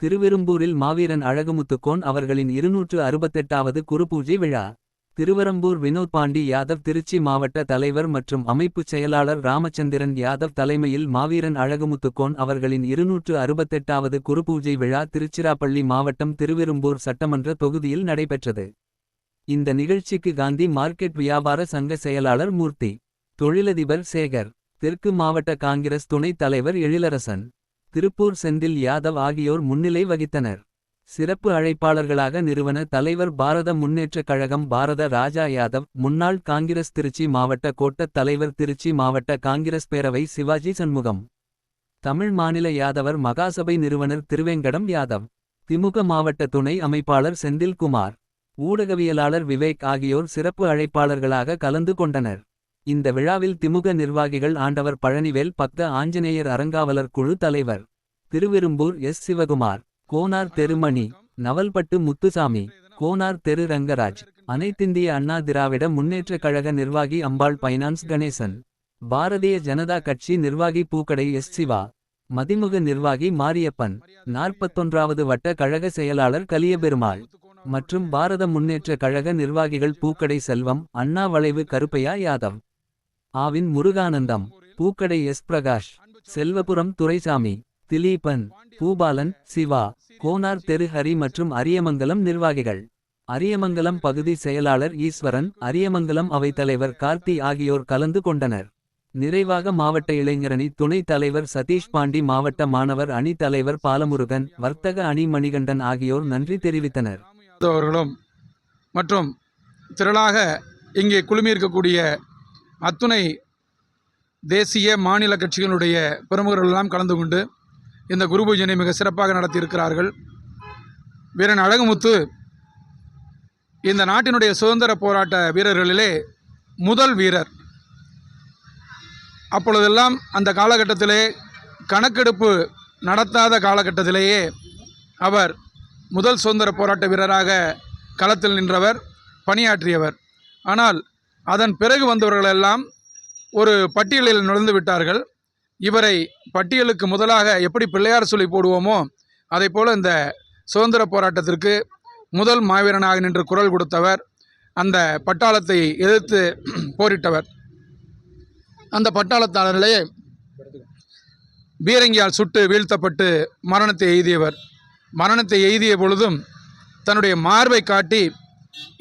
திருவெரும்பூரில் மாவீரன் அழகுமுத்துக்கோன் அவர்களின் இருநூற்று அறுபத்தெட்டாவது குருபூஜை விழா. திருவரம்பூர் வினோத் பாண்டி யாதவ் திருச்சி மாவட்ட தலைவர் மற்றும் அமைப்புச் செயலாளர் ராமச்சந்திரன் யாதவ் தலைமையில் மாவீரன் அழகுமுத்துக்கோன் அவர்களின் இருநூற்று அறுபத்தெட்டாவது குருபூஜை விழா திருச்சிராப்பள்ளி மாவட்டம் திருவெரும்பூர் சட்டமன்ற தொகுதியில் நடைபெற்றது. இந்த நிகழ்ச்சிக்கு காந்தி மார்க்கெட் வியாபார சங்க செயலாளர் மூர்த்தி தொழிலதிபர் சேகர் தெற்கு மாவட்ட காங்கிரஸ் துணைத் தலைவர் எழிலரசன் திருப்பூர் செந்தில் யாதவ் ஆகியோர் முன்னிலை வகித்தனர். சிறப்பு அழைப்பாளர்களாக நிறுவன தலைவர் பாரத முன்னேற்றக் கழகம் பாரத ராஜா யாதவ் முன்னாள் காங்கிரஸ் திருச்சி மாவட்ட கோட்டத் தலைவர் திருச்சி மாவட்ட காங்கிரஸ் பேரவை சிவாஜி சண்முகம். தமிழ் மாநில யாதவர் மகாசபை நிறுவனர் திருவேங்கடம் யாதவ். திமுக மாவட்ட துணை அமைப்பாளர் செந்தில்குமார். ஊடகவியலாளர் விவேக் ஆகியோர் சிறப்பு அழைப்பாளர்களாக கலந்து கொண்டனர். இந்த விழாவில் திமுக நிர்வாகிகள் ஆண்டவர் பழனிவேல் பக்த ஆஞ்சநேயர் அறங்காவலர் குழு தலைவர் திருவிரும்பூர் எஸ். சிவகுமார் கோனார் தெருமணி நவல்பட்டு முத்துசாமி கோனார் தெரு ரங்கராஜ் அனைத்திந்திய அண்ணா திராவிட முன்னேற்றக் கழக நிர்வாகி அம்பாள் பைனான்ஸ் கணேசன் பாரதிய ஜனதா கட்சி நிர்வாகி பூக்கடை எஸ். சிவா மதிமுக நிர்வாகி மாரியப்பன் நாற்பத்தொன்றாவது வட்ட கழக செயலாளர் கலியபெருமாள் மற்றும் பாரத முன்னேற்ற கழக நிர்வாகிகள் பூக்கடை செல்வம் அண்ணா வளைவு கருப்பையா யாதவ். ஆவின் முருகானந்தம். பூக்கடை எஸ். பிரகாஷ். செல்வபுரம் துரைசாமி. திலீபன். பூபாலன். சிவா. கோனார் தெரு ஹரி மற்றும் அரியமங்கலம் நிர்வாகிகள். அரியமங்கலம் பகுதி செயலாளர் ஈஸ்வரன். அரியமங்கலம் அவைத்தலைவர் கார்த்தி ஆகியோர் கலந்து கொண்டனர். நிறைவாக மாவட்ட இளைஞரணி துணைத் தலைவர் சதீஷ் பாண்டி மாவட்ட மாணவர் அணி தலைவர் பாலமுருகன் வர்த்தக அணி மணிகண்டன் ஆகியோர் நன்றி தெரிவித்தனர். மற்றும் திரளாக இங்கே குழுமியிருக்கக்கூடிய அத்துணை தேசிய மாநில கட்சிகளுடைய பிரமுகர்களெல்லாம் கலந்து கொண்டு இந்த குரு பூஜனை மிக சிறப்பாக நடத்தியிருக்கிறார்கள். வீரன் அழகுமுத்து இந்த நாட்டினுடைய சுதந்திர போராட்ட வீரர்களிலே முதல் வீரர். அப்பொழுதெல்லாம் அந்த காலகட்டத்திலே கணக்கெடுப்பு நடத்தாத காலகட்டத்திலேயே அவர் முதல் சுதந்திர போராட்ட வீரராக களத்தில் நின்றவர் பணியாற்றியவர். ஆனால் அதன் பிறகு வந்தவர்களெல்லாம் ஒரு பட்டியலில் நுழைந்து விட்டார்கள். இவரை பட்டியலுக்கு முதலாக எப்படி பிள்ளையார் சொல்லி போடுவோமோ அதை போல் இந்த சுதந்திர போராட்டத்திற்கு முதல் மாவீரனாக நின்று குரல் கொடுத்தவர் அந்த பட்டாளத்தை எதிர்த்து போரிட்டவர். அந்த பட்டாளத்தாளர்களே பீரங்கியால் சுட்டு வீழ்த்தப்பட்டு மரணத்தை எய்தியவர். மரணத்தை எய்திய பொழுதும் தன்னுடைய மார்பை காட்டி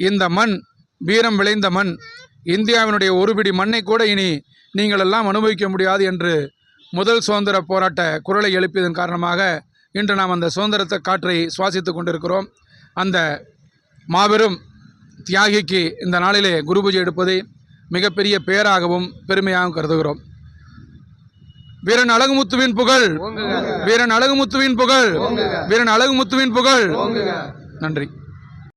இந்த மண் வீரம் விளைந்த மண் இந்தியாவினுடைய ஒரு பிடி மண்ணை கூட இனி நீங்கள் எல்லாம் அனுபவிக்க முடியாது என்று முதல் சுதந்திர போராட்ட குரலை எழுப்பியதன் காரணமாக இன்று நாம் அந்த சுதந்திரத்தை காற்றை சுவாசித்துக் கொண்டிருக்கிறோம். அந்த மாபெரும் தியாகிக்கு இந்த நாளிலே குரு பூஜை எடுப்பதை மிகப்பெரிய பேராகவும் பெருமையாகவும் கருதுகிறோம். வீரன் அழகுமுத்துவின் புகழ் வீரன் அழகுமுத்துவின் புகழ் வீரன் அழகுமுத்துவின் புகழ். நன்றி.